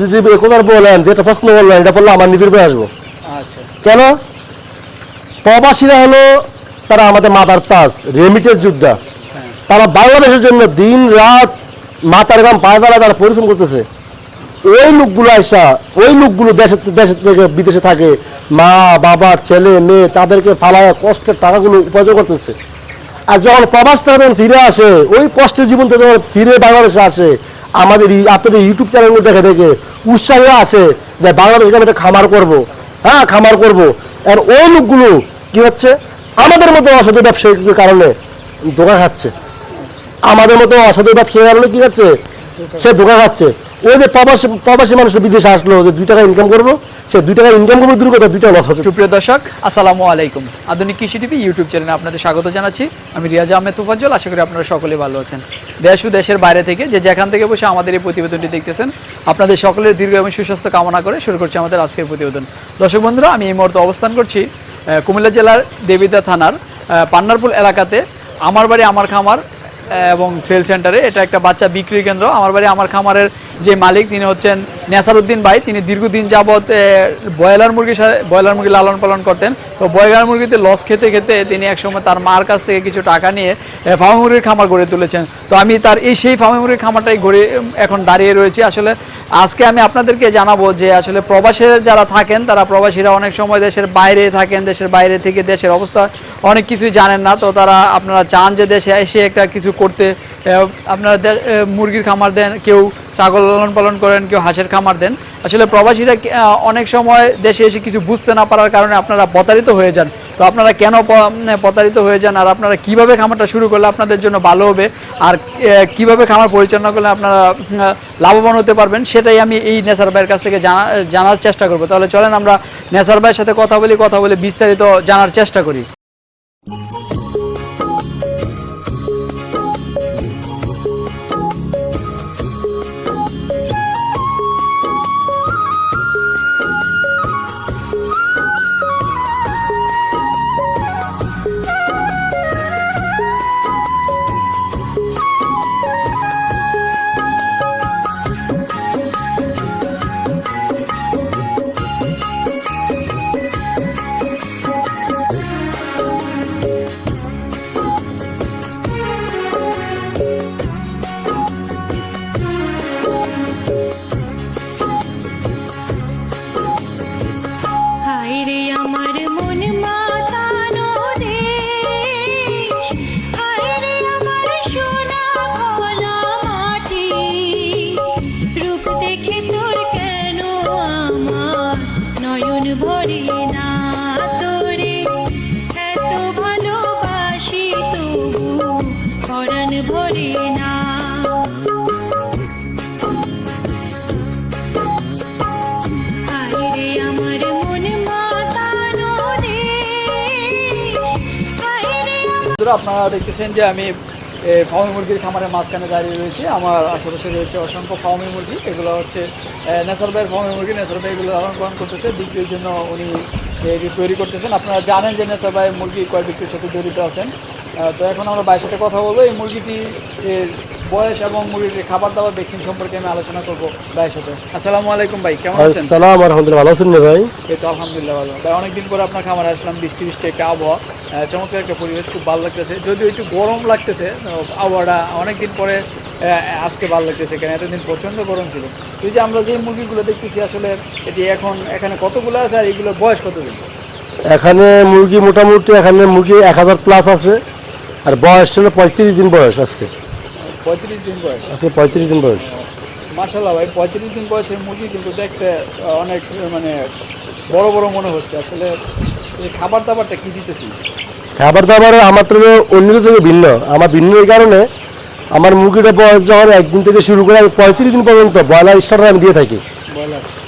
যদি একবার বলেন যেটা প্রশ্ন বললেন এটা বললে আমার নিজের উপরে আসব। আচ্ছা। কেন? প্রবাসীরা হলো তারা আমাদের মাথার তাজ রেমিটের যোদ্ধা। হ্যাঁ। তারা বাংলাদেশের জন্য দিন রাত মাথার গাম পায়ে বেলা তারা পরিশ্রম করতেছে। ওই লোকগুলো আসা ওই লোকগুলো দেশের দেশের থেকে বিদেশে থাকে মা বাবা ছেলে মেয়ে তাদেরকে ফালায় কষ্টের টাকাগুলো উপার্জন করতেছে। আর যখন প্রবাস থেকে যখন ফিরে আসে ওই কষ্টের জীবন থেকে যখন ফিরে বাংলাদেশে আসে আমাদের আপনাদের ইউটিউব চ্যানেলগুলো দেখে দেখে উৎসাহ আসে যে বাংলাদেশকে আমি একটা খামার করব। হ্যাঁ খামার করব। আর ওই লোকগুলো কী হচ্ছে? আমাদের মতো অসাধু ব্যবসায়ীর কারণে দোকান খাচ্ছে আমাদের মতো অসাধু ব্যবসায়ীর কারণে কী খাচ্ছে সে ধোকা খাচ্ছে। ওই যে প্রবাসী প্রবাসী মানুষ বিদেশে আসলো দুই টাকা ইনকাম করব সে দুই টাকা ইনকাম করব দূর কথা দুই টাকা লস হচ্ছে। সুপ্রিয় দর্শক, আসসালামু আলাইকুম। আধুনিক কৃষি টিভি ইউটিউব চ্যানেলে আপনাদের স্বাগত জানাচ্ছি। আমি রিয়াজ আহমেদ তুফাজ্জল, আশা করি আপনারা সকলে ভালো আছেন। দেশ ও দেশের বাইরে থেকে যে যেখান থেকে বসে আমাদের এই প্রতিবেদনটি দেখতেছেন, আপনাদের সকলের দীর্ঘ এবং সুস্বাস্থ্য কামনা করে শুরু করছি আমাদের আজকের প্রতিবেদন। দর্শক বন্ধুরা, আমি এই মুহূর্তে অবস্থান করছি কুমিল্লা জেলার দেবিদা থানার পান্নারপুল এলাকাতে। আমার বাড়ি আমার খামার এবং সেল সেন্টারে। এটা একটা বাচ্চা বিক্রি কেন্দ্র। আমার বাড়ি আমার খামারের যে মালিক, তিনি হচ্ছেন নেসারউদ্দিন ভাই। তিনি দীর্ঘদিন যাবৎ ব্রয়লার মুরগির সাথে ব্রয়লার মুরগি লালন পালন করতেন। তো ব্রয়লার মুরগিতে লস খেতে খেতে তিনি একসময় তার মার কাছ থেকে কিছু টাকা নিয়ে ফার্মে মুরগির খামার গড়ে তুলেছেন। তো আমি তার এই সেই ফার্মে মুরগির খামারটাই গড়ে এখন দাঁড়িয়ে রয়েছি। আসলে আজকে আমি আপনাদেরকে জানাব যে আসলে প্রবাসের যারা থাকেন, তারা প্রবাসীরা অনেক সময় দেশের বাইরে থাকেন, দেশের বাইরে থেকে দেশের অবস্থা অনেক কিছুই জানেন না। তো তারা আপনারা চান যে দেশে এসে একটা কিছু করতে আপনারা মুরগির খামার দেন, কেউ ছাগল লালন পালন করেন, কেউ হাঁসের খামার দেন। আসলে প্রবাসীরা অনেক সময় দেশে এসে কিছু বুঝতে না পারার কারণে আপনারা প্রতারিত হয়ে যান। তো আপনারা কেন প্রতারিত হয়ে যান, আর আপনারা কীভাবে খামারটা শুরু করলে আপনাদের জন্য ভালো হবে, আর কীভাবে খামার পরিচালনা করলে আপনারা লাভবান হতে পারবেন, সেটাই আমি এই নেসার ভাইয়ের কাছ থেকে জানা, জানার চেষ্টা করব। তাহলে চলেন আমরা নেসার ভাইয়ের সাথে কথা বলি, কথা বলে বিস্তারিত জানার চেষ্টা করি। হায় বন্ধুরা, আপনারা দেখতেছেন যে আমি ফাউমি মুরগির খামারের মাঝখানে দাঁড়িয়ে রয়েছি। আমার আশেপাশে রয়েছে অসংখ্য ফার্মি মুরগি। এগুলো হচ্ছে নেসার ভাইয়ের ফার্মি মুরগি। নেসার ভাই এগুলো লালন পালন করতেছে, বিক্রির জন্য উনি এটি তৈরি করতেছেন। আপনারা জানেন যে নেসার ভাই মুরগি কয় বিক্রির সাথে জড়িত আছেন। তো এখন আমরা বাইরের সাথে কথা বলব। এই মুরগিটি বয়স এবং মুরগির খাবার দাবার ভ্যাকসিন সম্পর্কে আমি আলোচনা করব ভাইয়ের সাথে। আসসালামু আলাইকুম ভাই কেমন আছেন? সালাম আলহামদুলিল্লাহ ভালো আছেন ভাই? এই তো আলহামদুলিল্লাহ ভালো। ভাই অনেকদিন পরে আপনার খামারে আসলাম বৃষ্টি বৃষ্টি একটা আবহাওয়া। চমৎকার একটা পরিবেশ খুব ভালো লাগতেছে। যদিও একটু গরম লাগতেছে আবহাওয়াটা অনেকদিন পরে আজকে ভালো লাগতেছে কেন? এতদিন প্রচণ্ড গরম ছিল। এই যে আমরা যে মুরগিগুলো দেখতেছি আসলে এটি এখন এখানে কতগুলো আছে আর এগুলোর বয়স কতদিন? এখানে মুরগি মোটামুটি এখানে মুরগি এক হাজার প্লাস আছে। আর বয়স ছিল পঁয়ত্রিশ দিন বয়স আজকে। পঁয়ত্রিশ দিন বয়স। আজকে পঁয়ত্রিশ দিন বয়স। মাসাল্লাহ ভাই পঁয়ত্রিশ দিন বয়সের মুরগি কিন্তু দেখতে অনেক মানে বড় বড় মনে হচ্ছে। আসলে এই খাবার দাবারটা কি দিতেছি? খাবার দাবার আমার তো অন্যদের থেকে ভিন্ন। আমার ভিন্ন এই কারণে আমার মুরগিটা বয়স যখন একদিন থেকে শুরু করে আমি পঁয়ত্রিশ দিন পর্যন্ত ব্রয়লার স্টার্টার আমি দিয়ে থাকি।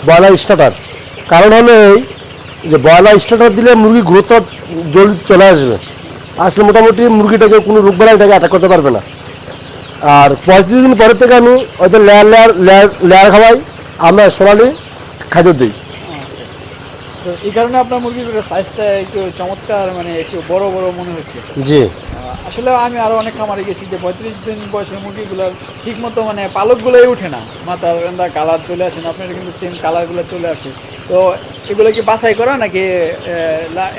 ব্রয়লার। স্টার্টার। কারণ হলো এই যে ব্রয়লার স্টার্টার দিলে মুরগি গ্রোথ জলদি চলে আসবে। আসলে মোটামুটি মুরগিটাকে কোনো রোগ বেলা এটাকে অ্যাটাক করতে পারবে না। আর পঁয়ত্রিশ দিন পরের থেকে আমি হয়তো লেয়ার লেয়ার লেয়ার লেয়ার খাওয়াই আমরা সোনালি খাদ্য দিই। আচ্ছা তো এই কারণে আপনার মুরগির সাইজটা একটু চমৎকার মানে একটু বড় বড় মনে হচ্ছে। জি। আসলে আমি আরও অনেক খামারে গেছি যে পঁয়ত্রিশ দিন বয়সের মুরগিগুলোর ঠিক মতো মানে পালকগুলোই উঠে না। মাথার কালার চলে আসে না আপনার কিন্তু সেম কালারগুলো চলে আসে। তো এগুলো কি বাছাই করা নাকি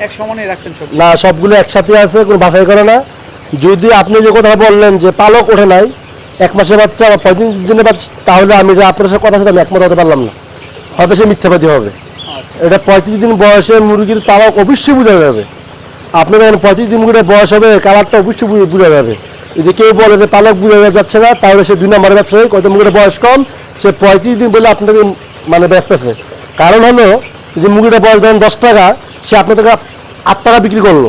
এক সমানে রাখছেন সব? না সবগুলো একসাথে আছে কোনো বাছাই করে না। যদি আপনি যে কথা বললেন যে পালক ওঠে নাই এক মাসের বাচ্চা বা পঁয়ত্রিশ দিনের বাচ্চা তাহলে আমি আপনার সাথে কথা সাথে আমি একমত হতে পারলাম না। হয়তো সে মিথ্যাবাদী হবে। আচ্ছা। এটা পঁয়ত্রিশ দিন বয়সে মুরগির পালক অবশ্যই বোঝা যাবে। আপনি যখন পঁয়ত্রিশ দিন মুরগির বয়স হবে কালারটা অবশ্যই বোঝা যাবে। যদি কেউ বলে যে পালক বোঝা যাচ্ছে না তাহলে সে দুই নম্বরের ব্যবসায়ী কত মুরগির বয়স কম সে পঁয়ত্রিশ দিন বলে আপনাকে মানে ব্যস্ত আছে কারণ হলো যদি মুরগিটার বয়স ধরেন দশ টাকা সে আপনার আট টাকা বিক্রি করল।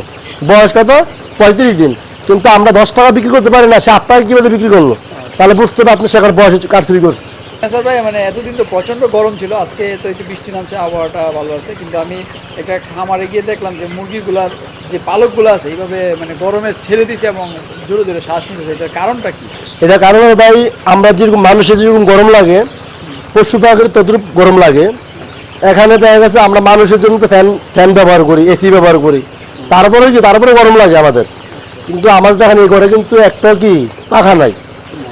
বয়স কত? পঁয়ত্রিশ দিন। কিন্তু আমরা দশ টাকা বিক্রি করতে পারি না সে আট টাকা কীভাবে বিক্রি করল? তাহলে বুঝতে হবে আপনি সেখানে বয়সে কারচুরি করছে। স্যার ভাই মানে এতদিন তো প্রচণ্ড গরম ছিল আজকে তো একটু বৃষ্টি নামছে আবহাওয়াটা ভালো আছে কিন্তু আমি একটা খামারে গিয়ে দেখলাম যে মুরগিগুলার যে পালকগুলো আছে এইভাবে মানে গরমে ছেড়ে দিচ্ছে এবং জোরে জোরে শ্বাস নিতেছে এটার কারণটা কি? এটা কারণে ভাই আমরা যেরকম মানুষের যেরকম গরম লাগে পশু পাখির তদ্রুপ গরম লাগে। এখানে দেখা গেছে আমরা মানুষের জন্য তো ফ্যান ফ্যান ব্যবহার করি এসি ব্যবহার করি। তারপরে কি তারপরে গরম লাগে আমাদের। কিন্তু আমার দেখেন এই ঘরে কিন্তু একটা কি পাখা নাই।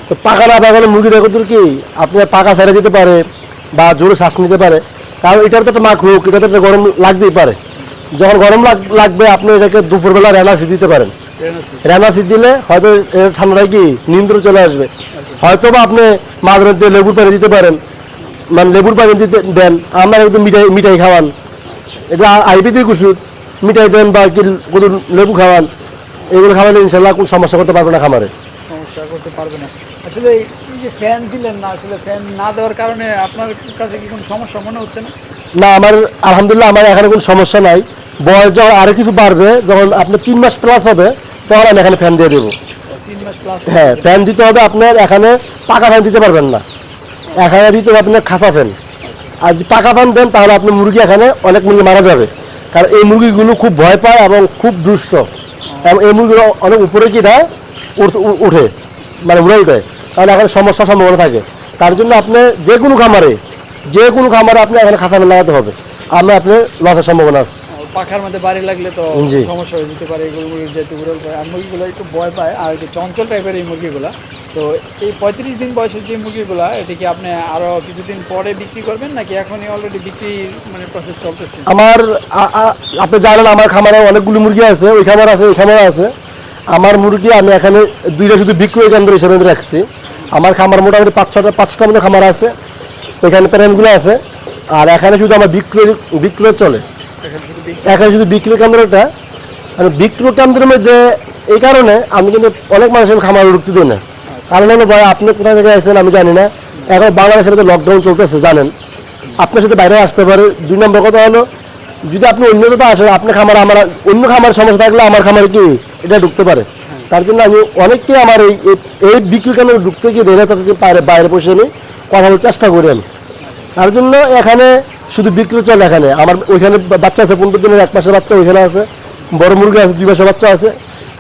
তো পাখা না পাখালে মুরগির একত্র কি আপনার পাখা ছেড়ে যেতে পারে বা জোরে শ্বাস নিতে পারে। কারণ এটার তো একটা মাখ রোগ এটা তো একটা গরম লাগতেই পারে। যখন গরম লাগ- লাগবে আপনি এটাকে দুপুরবেলা রেনাসি দিতে পারেন। রেনাসি দিলে হয়তো এর ঠান্ডায় কি নিয়ন্ত্রণ চলে আসবে। হয়তো বা আপনি মাঝে মধ্যে লেবুর পানি দিতে পারেন। মানে লেবুর পানি দিতে দেন আমরা কিন্তু মিঠাই মিঠাই খাওয়ান। এটা আইপিদের ওষুধ মিঠাই দেন বা কি কোনো লেবু খাওয়ান। এগুলো খাওয়ালে ইনশাল্লাহ কোনো সমস্যা করতে পারবে না খামারে। সমস্যা করতে পারবে না। আসলে এই যে ফ্যান দিলেন না আসলে ফ্যান না দেওয়ার কারণে আপনার কাছে কি কোনো সমস্যা মনে হচ্ছে না? না আমার আলহামদুলিল্লাহ আমার এখানে কোনো সমস্যা নাই। বয়স যখন আরও কিছু বাড়বে যখন আপনি তিন মাস প্লাস হবে তখন আমি এখানে ফ্যান দিয়ে দেবো। তিন মাস প্লাস হ্যাঁ ফ্যান দিতে হবে আপনার এখানে পাকা ফ্যান দিতে পারবেন না। এখানে দিতে হবে আপনার খাসা ফ্যান আর যদি পাকা ফ্যান দেন তাহলে আপনি মুরগি এখানে অনেক মুরগি মারা যাবে। কারণ এই মুরগিগুলো খুব ভয় পায় এবং খুব দুষ্ট। এই মুরগিগুলো অনেক উপরে কি দেয়, উঠ- মানে উড়াল দেয়। তাহলে এখানে সমস্যার সম্ভাবনা থাকে। তার জন্য আপনি যে কোনো খামারে, যে কোনো খামারে আপনি এখানে খাতা লাগাতে হবে। আমি আপনি লসের সম্ভাবনা আছে। পাখার মধ্যে বাড়ি লাগলে তো সমস্যা হয়ে যেতে পারে এগুলো যেহেতু উড়াল পায় আর মুরগিগুলো একটু ভয় পায় আর একটু চঞ্চল টাইপের এই মুরগিগুলো। তো এই পঁয়ত্রিশ দিন বয়সের যে মুরগিগুলা এটা কি আপনি আরও কিছুদিন পরে বিক্রি করবেন নাকি এখনই অলরেডি বিক্রি মানে প্রসেস চলতেছে? আমার আপনি জানেন আমার খামারে অনেকগুলো মুরগি আছে ওই খামার আছে এই খামার আছে। আমার মুরগি আমি এখানে দুইটা শুধু বিক্রয় কেন্দ্র হিসেবে আমি রাখছি। আমার খামার মোটামুটি পাঁচ ছটা পাঁচটা মতো খামার আছে। ওইখানে প্যারেন্টগুলো আছে। আর এখানে শুধু আমার বিক্রয় বিক্রয় চলে। এখানে শুধু বিক্রি। কেন্দ্রটা। মানে বিক্রয় কেন্দ্রের মধ্যে এই কারণে আমি কিন্তু অনেক মানুষের খামার ঢুকতে দিই না। কারণ হলো ভাই আপনি কোথায় থেকে আসছেন আমি জানি না। এখন বাংলাদেশের মধ্যে লকডাউন চলতেছে জানেন। আপনার সাথে বাইরে আসতে পারে। দুই নম্বর কথা হলো যদি আপনি অন্য কোথাও আসেন আপনি খামার আমার অন্য খামার সমস্যা থাকলে আমার খামারে কি এটা ঢুকতে পারে? তার জন্য আমি অনেককে আমার এই এই- বিক্রি কেন্দ্রে ঢুকতে গিয়ে ধরে তাদেরকে বাইরে বাইরে বসে আমি কথা বলার চেষ্টা করি আমি। তার জন্য এখানে শুধু বিক্রি চলে এখানে। আমার ওইখানে বাচ্চা আছে পনেরো দিনের এক মাসের বাচ্চা ওইখানে আছে বড় মুরগি আছে দুই মাসের বাচ্চা আছে।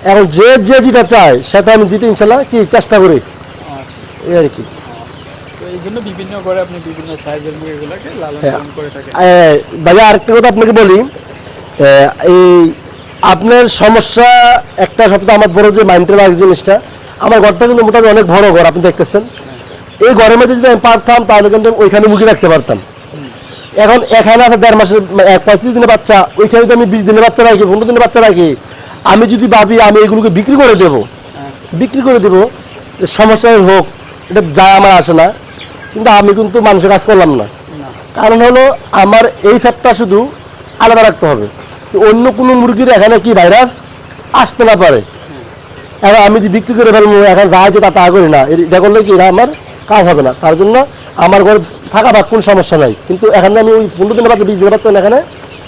এখন যে যে যেটা চায় সেটা আমি দিতে ইনশাল্লাহ কি চেষ্টা করি। এই আর কি। হ্যাঁ। ভাইয়া আরেকটা কথা আপনাকে বলি। এই আপনার সমস্যা একটা সপ্তাহ আমার বড় যে মাইন্ডে লাগে জিনিসটা আমার ঘরটা কিন্তু মোটামুটি অনেক বড় ঘর আপনি দেখতেছেন। এই মধ্যে যদি আমি পারতাম, তাহলে কিন্তু ওইখানে মুরগি রাখতে পারতাম। এখন এখানে আছে দেড় মাসের মানে এক পঁয়ত্রিশ দিনের বাচ্চা, ওইখানে যদি আমি বিশ দিনের বাচ্চা রাখি, পনেরো দিনের বাচ্চা রাখি, আমি যদি ভাবি আমি এগুলোকে বিক্রি করে দেবো, বিক্রি করে দেবো সমস্যা হোক, এটা যায় আমার আসে না। কিন্তু আমি কিন্তু মানুষের কাজ করলাম না। কারণ হলো আমার এই ফ্যাটটা শুধু আলাদা রাখতে হবে। অন্য কোনো মুরগির এখানে কি ভাইরাস আসতে না পারে। এবার আমি যদি বিক্রি করে ফেলব, এখন যা হচ্ছে তা তা করি না। এটা করলে কি, এটা আমার কাজ হবে না। তার জন্য আমার ঘরে ফাঁকা ফাঁক কোনো সমস্যা নাই। কিন্তু এখানে আমি ওই পনেরো দিনের বাচ্চা বিশ দিনের বাচ্চা এখানে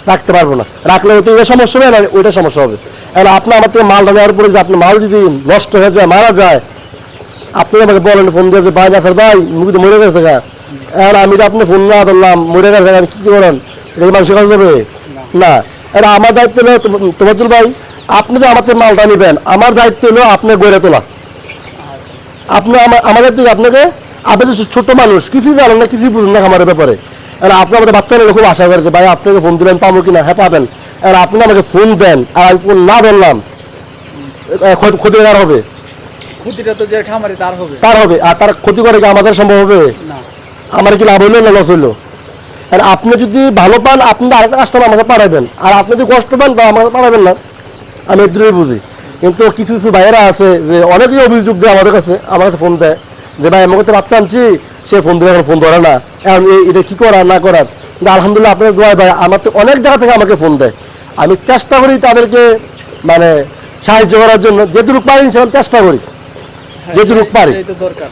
রাখতে পারব না। রাখলে হয়তো এটা সমস্যা হবে না ওইটা সমস্যা হবে। এখন আপনি আমার থেকে মালটা নেওয়ার পরে যদি আপনি মাল যদি নষ্ট হয়ে যায়, মারা যায়, আপনি আমাকে বলেন, ফোন দিয়ে ভাই না স্যার ভাই মুখে মরে গেছে গা। এখন আমি তো আপনি ফোন না ধরলাম, মরে গেছে আমি কী করেন কি মানুষের কাছে যাবে না। এটা আমার দায়িত্ব হলো তো- ভাই, আপনি যে আমার থেকে মালটা নেবেন, আমার দায়িত্ব হলো আপনি গড়ে তোলা। আপনি আমার- আমাদের থেকে আপনাকে আপনি যে ছোট্ট মানুষ কিছুই জানেন না কিছুই বুঝেন না খামারের ব্যাপারে। আর আপনি আমাদের বাচ্চারা খুব আশা করে যে ভাই আপনাকে ফোন দিলেন পাবো কিনা? হ্যাঁ পাবেন। আর আপনি আমাকে ফোন দেন আর আমি ফোন না ধরলাম ক্ষতি- ক্ষতি কার হবে? ক্ষতিটা তো যে খামারে তার হবে। তার হবে। আর তার ক্ষতি করে কি আমাদের সম্ভব হবে? না। আমার কি লাভ হইল না লস হইল? আর আপনি যদি ভালো পান আপনি আরেকটা কাস্টমার আমাকে পাঠাবেন। আর আপনি যদি কষ্ট পান তো আমাকে পাঠাবেন না। আমি এর বুঝি। কিন্তু কিছু কিছু ভাইয়েরা আছে যে অনেকেই অভিযোগ দেয় আমাদের কাছে আমার কাছে ফোন দেয়। যে ভাই আমার কাছে বাচ্চা আনছি সে ফোন দিলে এখন ফোন ধরে না। এখন এটা কী করার না করার? কিন্তু আলহামদুলিল্লাহ আপনার দোয়াই ভাই আমার তো অনেক জায়গা থেকে আমাকে ফোন দেয়। আমি চেষ্টা করি তাদেরকে মানে সাহায্য করার জন্য। যেটুকু পারি সেরকম চেষ্টা করি। যেটুকু পারি। দরকার।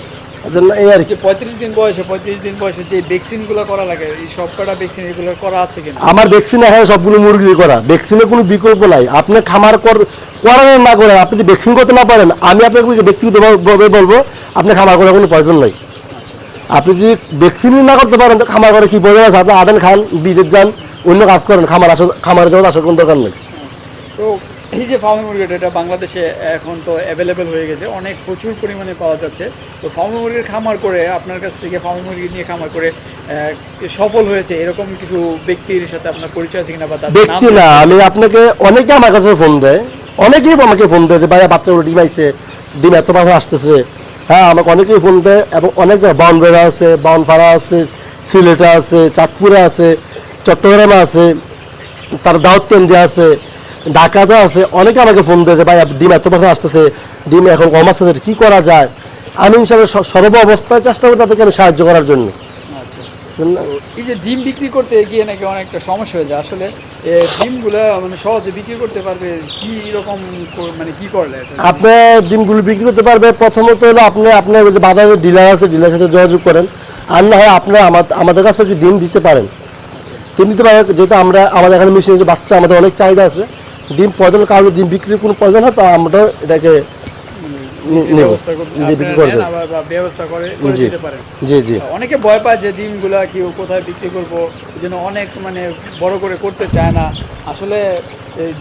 এই আর কি। পঁয়ত্রিশ দিন বয়সে পঁয়ত্রিশ দিন বয়সে যে ভ্যাকসিনগুলো করা লাগে এই সব কটা ভ্যাকসিন এগুলো করা আছে কিনা? আমার ভ্যাকসিন এখানে সবগুলো মুরগি করা। ভ্যাকসিনের কোনো বিকল্প নাই। আপনি খামার কর করার না করেন আপনি যদি ভ্যাকসিন করতে না পারেন আমি আপনাকে ব্যক্তিগতভাবে বলব আপনি খামার করার কোনো প্রয়োজন নাই। আপনি যদি ভ্যাকসিন না করতে পারেন তো খামার করে কি প্রয়োজন আছে? আপনি আদেন খান বিদেশ যান অন্য কাজ করেন খামার আসা খামারের জগৎ আসার কোনো দরকার নেই। তো এই যে ফার্মি মুরগিটা এটা বাংলাদেশে এখন তো অ্যাভেলেবেল হয়ে গেছে অনেক প্রচুর পরিমাণে পাওয়া যাচ্ছে। তো ফার্মি মুরগির খামার করে আপনার কাছ থেকে ফার্মি মুরগি নিয়ে খামার করে সফল হয়েছে এরকম কিছু ব্যক্তির সাথে আপনার পরিচয় আছে কিনা বা ব্যক্তি না আমি আপনাকে অনেকে আমার কাছে ফোন দেয়। অনেকেই আমাকে ফোন দেয় যে ভাই বাচ্চাগুলো ডিম আইছে, ডিম এত পাশে আসতেছে। হ্যাঁ আমাকে অনেকেই ফোন দেয় এবং অনেক জায়গায় বাউনবেড়া আছে বাউনপাড়া আছে, সিলেটে আছে, চাঁদপুরে আছে, চট্টগ্রামে আছে, তার দাউদ কেন্দ্রে আছে, ঢাকাতে আছে। অনেকে আমাকে ফোন দেয় যে ভাই ডিম এত পাশে আসতেছে, ডিম এখন কম আসতেছে কী করা যায়? আমি হিসাবে সর্ব অবস্থায় চেষ্টা করি তাদেরকে আমি সাহায্য করার জন্য। এই যে ডিম বিক্রি করতে গিয়ে নাকি অনেকটা সমস্যা হয়ে যায়। আসলে ডিমগুলো মানে সহজে বিক্রি করতে পারবে কি রকম মানে কি করলে? আপনি ডিমগুলো বিক্রি করতে পারবে। প্রথমত হলো আপনি আপনার যে বাজারে ডিলার আছে ডিলার সাথে যোগাযোগ করেন। আর না হয় আপনি আমাদের কাছে কি ডিম দিতে পারেন। ডিম দিতে পারেন যেহেতু আমরা আমাদের এখানে মিশিয়ে যে বাচ্চা আমাদের অনেক চাহিদা আছে। ডিম প্রয়োজন কারও ডিম বিক্রির কোনো প্রয়োজন হয় তো আমরা এটাকে ব্যবস্থা করে দিতে পারেন। জি জি। অনেকে ভয় পায় যে ডিমগুলা কেউ কোথায় বিক্রি করব জন্য অনেক মানে বড় করে করতে চায় না। আসলে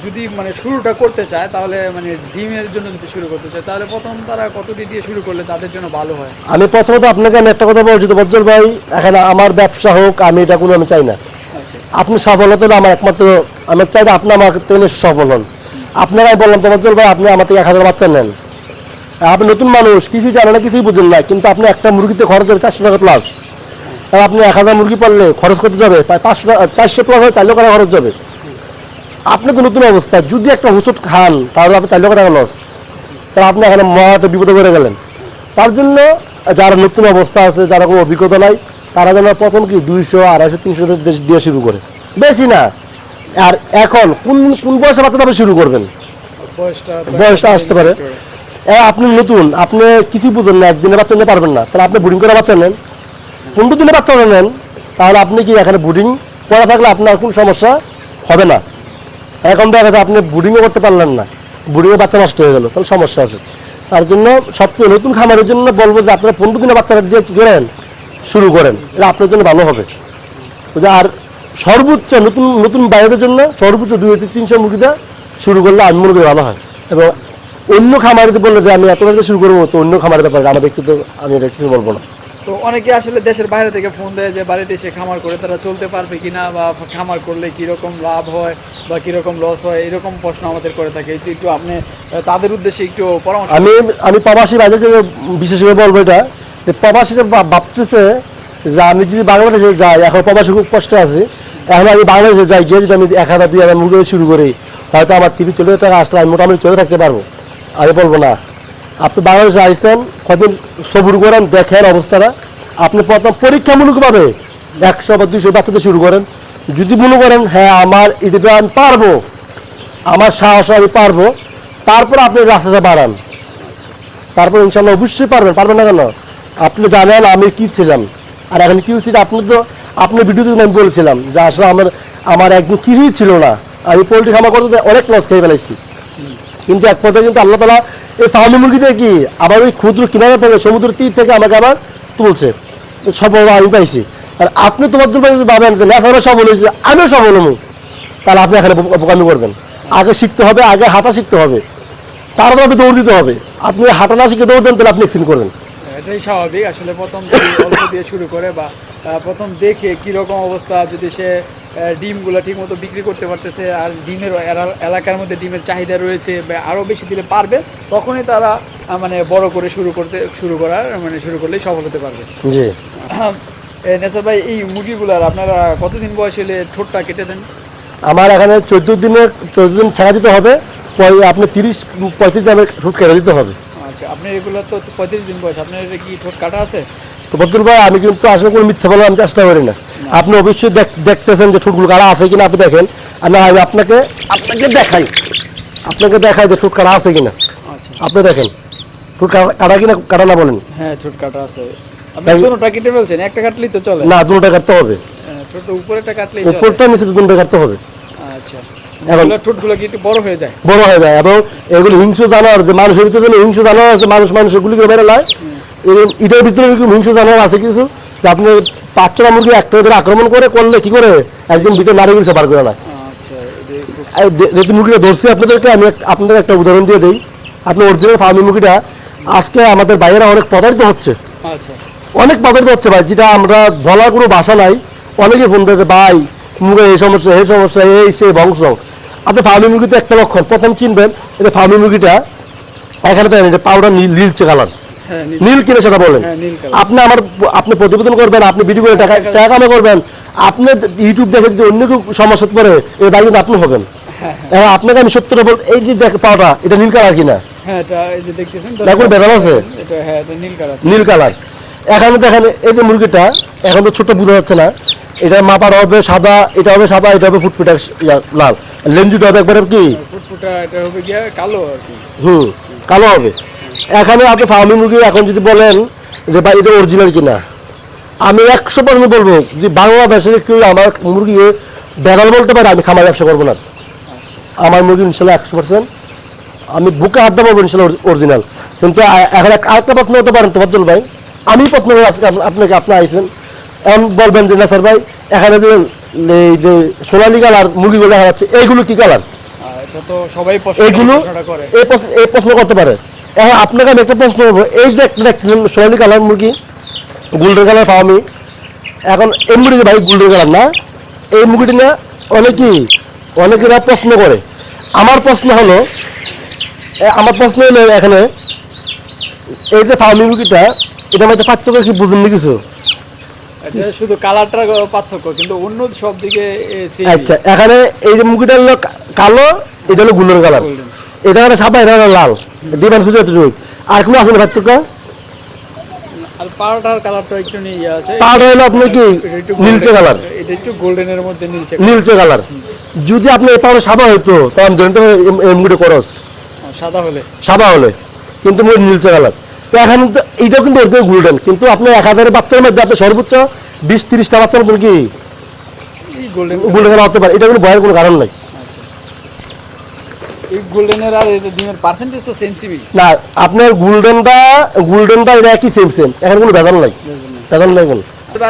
যদি মানে শুরুটা করতে চায় তাহলে মানে ডিমের জন্য যদি শুরু করতে চায় তাহলে প্রথম তারা কতটি দিয়ে শুরু করলে তাদের জন্য ভালো হয়? আমি প্রথমত আপনাকে আমি একটা কথা বলছি তো বজ্জল ভাই এখানে আমার ব্যবসা হোক আমি এটা কোনো আমি চাই না। আচ্ছা। আপনি সফল হতে হলে আমার একমাত্র আমি চাই আপনি আমার থেকে সফল হন। আপনারাই বললাম তোফাজ্জল ভাই আপনি আমার থেকে এক হাজার বাচ্চা নেন। আপনি নতুন মানুষ কিছুই জানেন না কিছুই বুঝেন না কিন্তু আপনি একটা মুরগিতে খরচ হবে চারশো টাকা প্লাস আর আপনি এক হাজার মুরগি পারলে খরচ করতে যাবে? প্রায় পাঁচশো টাকা চারশো প্লাস হয় চার লক্ষ টাকা খরচ যাবে। আপনি তো নতুন অবস্থা যদি একটা হুচট খান তাহলে আপনি চার লক্ষ টাকা লস তাহলে আপনি এখানে মহা একটা বিপদে করে গেলেন। তার জন্য যারা নতুন অবস্থা আছে যারা কোনো অভিজ্ঞতা নাই তারা যেন প্রথম কি দুইশো আড়াইশো তিনশো দিয়ে শুরু করে। বেশি না। আর এখন কোন কোন বয়সে বাচ্চা শুরু করবেন? বয়সটা বয়সটা আসতে পারে। আপনি নতুন, আপনি কিছু বুঝেন না একদিনে বাচ্চা নিতে পারবেন না। তাহলে আপনি বুডিং করে বাচ্চা নেন। পনেরো দিনে বাচ্চা নেন, তাহলে আপনি কি এখানে বুডিং করা থাকলে আপনার কোনো সমস্যা হবে না। এখন দেখা যাচ্ছে আপনি বুডিংও করতে পারলেন না। বুডিংয়ে বাচ্চা নষ্ট হয়ে গেল, তাহলে সমস্যা আছে। তার জন্য সবচেয়ে নতুন খামারের জন্য বলব যে আপনারা পনেরো দিনে বাচ্চাটা দিয়ে কী করেন শুরু করেন, এটা আপনার জন্য ভালো হবে? আর সর্বোচ্চ নতুন নতুন বাইরের জন্য সর্বোচ্চ দুই থেকে তিনশো মুরগিতে শুরু করলে আমি ভালো হয়। এবং অন্য খামারিতে বললে যে আমি এত বাড়িতে শুরু করব তো অন্য খামারের ব্যাপারে। আমার ব্যক্তিগত আমি এটা কিছু বলব না। তো অনেকে আসলে দেশের বাইরে থেকে ফোন দেয় যে বাড়িতে এসে খামার করে তারা চলতে পারবে কিনা বা খামার করলে কীরকম লাভ হয় বা কীরকম লস হয়? এরকম প্রশ্ন আমাদের করে থাকে। একটু একটু আপনি তাদের উদ্দেশ্যে একটু পরামর্শ আমি আমি প্রবাসী ভাইদেরকে বিশেষ করে বলব এটা যে প্রবাসীরা ভাব- ভাবতেছে যে আমি যদি বাংলাদেশে যাই এখন প্রবাসী খুব কষ্ট আছে এখন আমি বাংলাদেশে যাই গিয়ে যদি আমি এক হাজার দুই হাজার মুরগি শুরু করি হয়তো আমার তিরিশ চল্লিশ টাকা আসলে আমি মোটামুটি চলে থাকতে পারব। আমি বলব না। আপনি বাংলাদেশে আইসেন কদিন সবুর করেন, দেখেন অবস্থাটা। আপনি প্রথম পরীক্ষামূলকভাবে একশো বা দুইশো বাচ্চাদের শুরু করেন। যদি মনে করেন হ্যাঁ আমার এটিতে আমি পারব, আমার সাহস আমি পারব, তারপর আপনি রাস্তাটা বাড়ান। তারপর ইনশাল্লাহ অবশ্যই পারবেন। পারবেন না কেন? আপনি জানেন, আমি কি ছিলাম। আর এখন কী হচ্ছে আপনি তো, আপনি ভিডিওতে আমি বলেছিলাম যে আসলে আমার আমার একদিন কিছুই ছিল না। আমি পোলট্রি খামার করতে অনেক লস খেয়ে ফেলাইছি কিন্তু এক পর্যায়ে কিন্তু আল্লাহ তালা এই মুরগি থেকে কি আবার ওই ক্ষুদ্র কিনারা থেকে সমুদ্র তীর থেকে আমাকে আবার তুলছে। সফল আমি পাইছি। আর আপনি তোমার জন্য যদি ভাবেন যে ন্যাচারাল সফল হয়েছে আমিও সফল হব তাহলে আপনি এখানে বোকা- বোকামি করবেন। আগে শিখতে হবে, আগে হাঁটা শিখতে হবে। তারপর আপনি দৌড় দিতে হবে। আপনি হাঁটা না শিখে দৌড় দেন, তাহলে আপনি এক্সিন করবেন। এটাই স্বাভাবিক। আসলে প্রথম অল্প দিয়ে শুরু করে বা প্রথম দেখে কীরকম অবস্থা যদি সে ডিমগুলো ঠিক মতো বিক্রি করতে পারতেছে আর ডিমের এলাকার মধ্যে ডিমের চাহিদা রয়েছে বা আরও বেশি দিলে পারবে তখনই তারা মানে বড় করে শুরু করতে শুরু করার মানে শুরু করলেই সফল হতে পারবে। জি। নেসার ভাই এই মুরগিগুলার আপনারা কতদিন বয়স হলে ঠোঁটটা কেটে দেন? আমার এখানে চোদ্দ দিনে চোদ্দ দিন ছাড়া দিতে হবে আপনি তিরিশ পঁয়ত্রিশ দিনে ঠোঁট কেটে দিতে হবে। আচ্ছা আপনি এগুলো তো পঁয়ত্রিশ দিন বয়স আপনার এটা কি ঠোঁট কাটা আছে? তো বদরুল ভাই আমি কিন্তু আসলে কোনো মিথ্যা বলার আমি চেষ্টা করি না। আপনি অবশ্যই দেখ- দেখতেছেন যে ঠোঁটগুলো কারা আছে কিনা আপনি দেখেন। আর না আমি আপনাকে আপনাকে দেখাই। আপনাকে দেখাই যে ঠোঁট কারা আছে কিনা। আচ্ছা। আপনি দেখেন ঠোঁট কাটা- কাটা কিনা কাটা না বলেন। হ্যাঁ ঠোঁট কাটা আছে। আপনি দুটোটা কেটে ফেলছেন একটা কাটলেই তো চলে। না দুটোটা কাটতে হবে। হ্যাঁ, ঠোঁট উপরেটা কাটলেই উপরটা নিচে দুটোটা কাটতে হবে। আচ্ছা। এখন- ঠোঁটগুলো কি একটু বড় হয়ে যায়? বড় হয়ে যায় এবং এগুলো হিংস্র জানোয়ার যে মানুষের ভিতরে হিংস্র জানোয়ার আছে মানুষ মানুষের গুলি করে বেড়ে লায়। এটার ভিতরে হিংস্র জানোয়ার আছে কিছু যে আপনি পাঁচটা মুরগি একটা যদি আক্রমণ করে করলে কি করে? একদিন ভিতরে নারীগুলি খাবার করে না আচ্ছা যেহেতু মুরগিটা ধরছি আপনাদেরকে আমি আপনাদের একটা উদাহরণ দিয়ে দিই। আপনি অরিজিনাল ফার্মি মুরগিটা আজকে আমাদের বাইরে অনেক প্রতারিত হচ্ছে। আচ্ছা। অনেক প্রতারিত হচ্ছে ভাই যেটা আমরা বলার কোনো ভাষা নাই। অনেকে ফোন দিতে ভাই মুখে এই সমস্যা এই সমস্যা এই সেই বংশ আপনি ফার্মি মুরগিতে একটা লক্ষণ প্রথম চিনবেন এটা ফার্মি মুরগিটা এখানে দেখেন এটা পাউডার নীল নীলচে কালার হ্যাঁ নীল- কিনে সেটা বলেন। হ্যাঁ। আপনি আমার আপনি প্রতিবেদন করবেন আপনি ভিডিও করে টাকা টাকা কামাই করবেন। আপনি ইউটিউব দেখে যদি অন্য কেউ সমস্যা পড়ে এটা দায়ী আপনি হবেন। এবার আপনাকে আমি সত্যটা বল এই যে দেখ পাউডার এটা নীল কালার কিনা? হ্যাঁ দেখুন বেদাল আছে। হ্যাঁ নীল কালার এখানে দেখেন এই যে মুরগিটা এখন তো ছোট বোঝা যাচ্ছে না। এটা মাথার হবে সাদা এটা হবে সাদা এটা হবে ফুটফুটে লাল। লেঞ্জুটা হবে একবারে কি? ফুটফুটা এটা হবে গিয়া কালো আর কি। হুম কালো হবে। এখানে আপনি ফার্মি মুরগি এখন যদি বলেন যে ভাই এটা অরিজিনাল কিনা আমি একশো পার্সেন্ট বলব যদি বাংলাদেশে কেউ আমার মুরগি বেড়াল বলতে পারে আমি খামার ব্যবসা করব না। আমার মুরগি ইনশাল্লাহ একশো পার্সেন্ট। আমি বুকে হাত দেবো ইনশাল্লাহ অরিজিনাল কিন্তু এখন আরেকটা প্রশ্ন হতে পারেন তো তোফাজ্জল ভাই। আমি প্রশ্ন করে আজকে আপনাকে আপনি আইছেন। এখন বলবেন যে না স্যার ভাই এখানে যে এই যে সোনালি কালার মুরগিগুলো দেখা যাচ্ছে এইগুলো কি কালার? তো সবাই এইগুলো এই প্রশ্ন করতে পারে। এখন আপনাকে আমি একটা প্রশ্ন করব। এই যে দেখছিলেন সোনালি কালার মুরগি গোল্ডেন কালার ফার্মি এখন এই মুরগি ভাই গোল্ডেন কালার না এই মুরগিটি না অনেকেই অনেকেরা প্রশ্ন করে। আমার প্রশ্ন হলো আমার প্রশ্ন হলো এখানে এই যে ফার্মি মুরগিটা এটা মধ্যে পার্থক্য কি বুঝুন নি কিছু? এটা শুধু কালারটার পার্থক্য কিন্তু অন্য সব দিকে। আচ্ছা এখানে এই যে হলো কালো এটা হলো গোল্ডেন কালার এটা হলো সাদা এটা হলো লাল। হচ্ছে এতটুকু আর কোনো আছে না পার্থক্য? আর পাউডার কালারটা একটু নিয়ে ইয়ে আছে। পাউডার হলো আপনার কি? নীলচে কালার। এটা একটু গোল্ডেনের মধ্যে নীলচে নীলচে কালার। যদি আপনি এই পাউডার সাদা হইতো তখন ধরেন তো এমগুলো করস। সাদা হলে। সাদা হলে। কিন্তু নীলচে কালার। তো এখন কিন্তু অরিজিনাল গোল্ডেন কিন্তু আপনি এক হাজারের বাচ্চার মধ্যে আপনি সর্বোচ্চ বিশ তিরিশটা বাচ্চার মতন কি গোল্ডেন হতে পারে। এটা কোনো ভয়ের কোনো কারণ নাই। গোল্ডেনের আর ডিমের পার্সেন্টেজ তো সেন্সিবি না আপনার গোল্ডেনটা গোল্ডেনটা এটা একই সেম সেম এখন কোনো ভেজাল নাই। ভেজাল নাই। কোনো।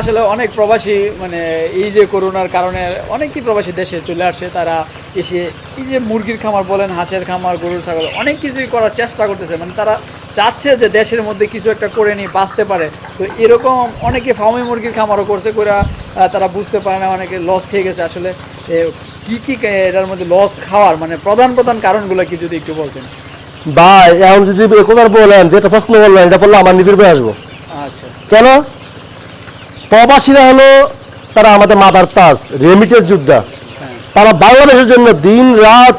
আসলে অনেক প্রবাসী মানে এই যে করোনার কারণে অনেকই প্রবাসী দেশে চলে আসছে তারা এসে এই যে মুরগির খামার বলেন হাঁসের খামার গরুর ছাগল অনেক কিছুই করার চেষ্টা করতেছে। মানে তারা চাচ্ছে যে দেশের মধ্যে কিছু একটা করে নিয়ে বাঁচতে পারে। তো এরকম অনেকে ফার্মি মুরগির খামারও করছে করে তারা বুঝতে পারে না অনেকে লস খেয়ে গেছে। আসলে কি কি এটার মধ্যে লস খাওয়ার মানে প্রধান প্রধান কারণগুলো কি যদি একটু বলতেন? ভাই এখন যদি একবার বলেন যেটা প্রশ্ন বললেন এটা বললে আমার নিজের উপরে আসব। আচ্ছা। কেন? প্রবাসীরা হলো তারা আমাদের মাদার তাজ রেমিটের যোদ্ধা। তারা বাংলাদেশের জন্য দিন রাত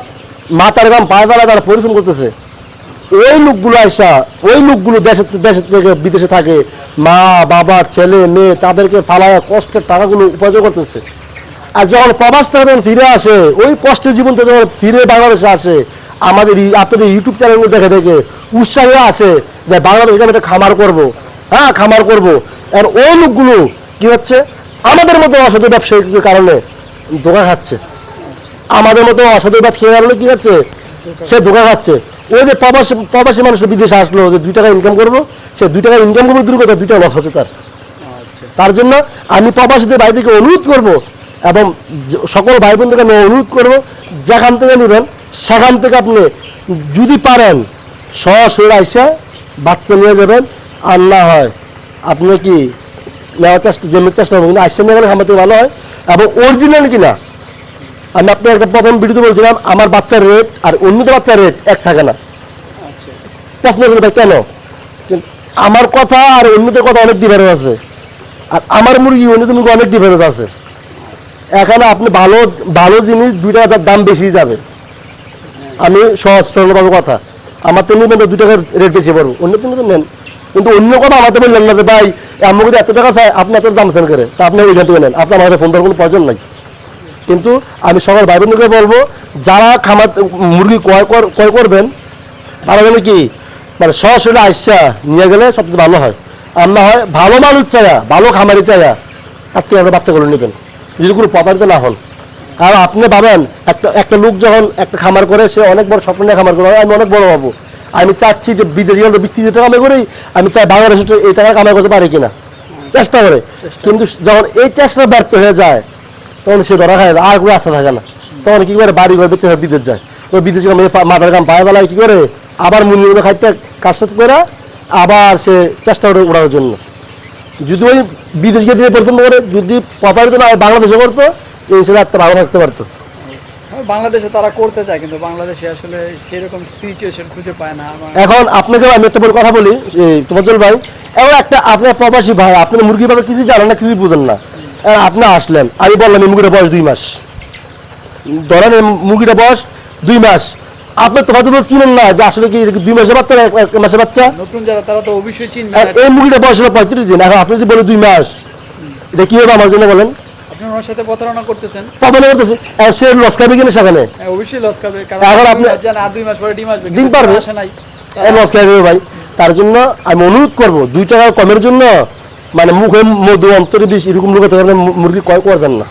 মাথার গাম পায়ে তারা পরিশ্রম করতেছে। ওই লোকগুলো আসা ওই লোকগুলো দেশের দেশের থেকে বিদেশে থাকে, মা, বাবা, ছেলে, মেয়ে, তাদেরকে ফালায় কষ্টের টাকাগুলো উপার্জন করতেছে। আর যখন প্রবাস থেকে যখন ফিরে আসে, ওই কষ্টের জীবন থেকে যখন ফিরে বাংলাদেশে আসে, আমাদের আপনাদের ইউটিউব চ্যানেলগুলো দেখে দেখে উৎসাহে আসে যে বাংলাদেশে আমি একটা খামার করব। হ্যাঁ খামার করব। আর ওই লোকগুলো কি হচ্ছে? আমাদের মতো অসাধু ব্যবসায়ীর কারণে ধোকা খাচ্ছে। আমাদের মতো অসাধু ব্যবসায়ীর কারণে কী হচ্ছে? সে ধোকা খাচ্ছে। ওই যে প্রবাসী প্রবাসী মানুষ বিদেশে আসলো যে দুই টাকা ইনকাম করব সে দুই টাকা ইনকাম করব দূর কথা দুই টাকা লস হচ্ছে তার। আচ্ছা। তার জন্য আমি প্রবাসীদের ভাই থেকে অনুরোধ করব এবং সকল ভাই বোনদেরকে আমি অনুরোধ করব যেখান থেকে নেবেন সেখান থেকে আপনি যদি পারেন সশরীরে আইসা বাচ্চা নিয়ে যাবেন আর না হয় আপনি কি নেওয়ার চেষ্টা জমির চেষ্টা করবেন কিন্তু আইসা নিয়ে গেলে থেকে ভালো হয়। এবং অরিজিনাল কিনা আমি আপনার একটা প্রথম ভিডিওতে বলছিলাম আমার বাচ্চার রেট আর অন্যদের বাচ্চার রেট এক থাকে না। আচ্ছা। প্রশ্ন করবে ভাই কেন? কিন্তু আমার কথা আর অন্যদের কথা অনেক ডিফারেন্স আছে। আর আমার মুরগি অন্যদের মুরগি অনেক ডিফারেন্স আছে। এখানে আপনি ভালো ভালো জিনিস দুই টাকা দাম বেশি যাবে। আমি সহজ সরলভাবে কথা। আমার তো নেবেন তো দুই টাকার রেট বেশি পড়ব। অন্য তো নেন। কিন্তু অন্য কথা আমাকে বললেন না যে ভাই আমার যদি এত টাকা চাই আপনি এত দাম চান করে তা আপনি ওইখান থেকে নেন। আপনার আমার কাছে ফোন দেওয়ার কোনো প্রয়োজন নাই। কিন্তু আমি সবার ভাই বোনদেরকে বলব, যারা খামার, মুরগি ক্রয় কর- ক্রয় করবেন, তারা যেন কি মানে সরাসরি আইসা নিয়ে গেলে সবচেয়ে ভালো হয়। আর না হয় ভালো মানুষ চায়া ভালো খামারি চায়া তার থেকে আমরা বাচ্চাগুলো নেবেন। যদি কোনো প্রতারিত না হন। কারণ আপনি ভাবেন, একটা একটা লোক যখন একটা খামার করে, সে অনেক বড় স্বপ্ন নিয়ে খামার করে, আমি অনেক বড় পাবো আমি চাচ্ছি যে বিদেশি গেলে বিশ টাকা কামাই করি, আমি চাই বাংলাদেশে এই টাকা কামাই করতে পারি কিনা। চেষ্টা করে। কিন্তু যখন এই চেষ্টা ব্যর্থ হয়ে যায় তখন সে ধরা খায় আর কোনো আস্থা থাকে না। তখন কি করে? বাড়ি ঘর বেঁচে বিদেশ যায়। ওই বিদেশে মাথার কাম পায়ে বেলায় কি করে? আবার মুরগিগুলো খাইতে কাজ সাজ করে আবার সে চেষ্টা করে উড়ানোর জন্য। যদি ওই বিদেশ গিয়ে দিয়ে পছন্দ করে যদি প্রতারিত না বাংলাদেশে করতো এই হিসেবে একটা ভালো থাকতে পারতো। হ্যাঁ, বাংলাদেশে তারা করতে চায় কিন্তু বাংলাদেশে আসলে সেরকম সিচুয়েশন খুঁজে পায় না। এখন আপনাকে আমি একটা বড় কথা বলি এই তোফাজ্জল ভাই এবার একটা আপনার প্রবাসী ভাই আপনি মুরগি ব্যাপারে কিছু জানেন না কিছু বুঝেন না। এবার আপনি আসলেন। আমি বললাম এই মুরগিটা বয়স দুই মাস। ধরেন এই মুরগিটা বয়স দুই মাস। আপনি তোফাজ্জল চিনেন না যে আসলে কি দুই মাসের বাচ্চা না এক মাসের বাচ্চা? নতুন যারা তারা তো অবশ্যই চিনবে এই মুরগিটা বয়স হলো পঁয়ত্রিশ দিন। এখন আপনি যদি বলে দুই মাস এটা কি হবে আমার জন্য বলেন? সাথে প্রতারণা করতেছেন? করতেছে। সে লস খাবে কিনা সেখানে? হ্যাঁ, অবশ্যই লস খাবে কারণ এখন আপনি আর দুই মাস পরে ডিম আসবে ডিম পারবে। আসে নাই। লস খাবে ভাই। তার জন্য আমি অনুরোধ করব দুই টাকা কমের জন্য মানে মুখে মধু অন্তরে বিষ এরকম লোকের থেকে আপনি মু- মুরগি ক্রয় করবেন না।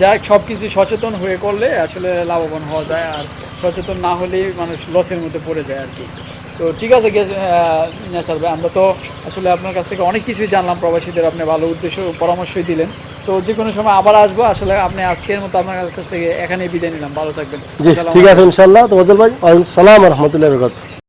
যাই সব কিছু সচেতন হয়ে করলে আসলে লাভবান হওয়া যায় আর সচেতন না হলেই মানুষ লসের মধ্যে পড়ে যায় আর কি। তো ঠিক আছে গেছে নেসার ভাই আমরা তো আসলে আপনার কাছ থেকে অনেক কিছুই জানলাম প্রবাসীদের আপনি ভালো উদ্দেশ্য পরামর্শই দিলেন। তো যে কোনো সময় আবার আসব আসলে আপনি আজকের মতো আপনার কাছ থেকে এখানেই বিদায় নিলাম। ভালো থাকবেন। জি ঠিক আছে ইনশাল্লাহ তো ভাই সালাম রহমতুল্লাহ বরকাত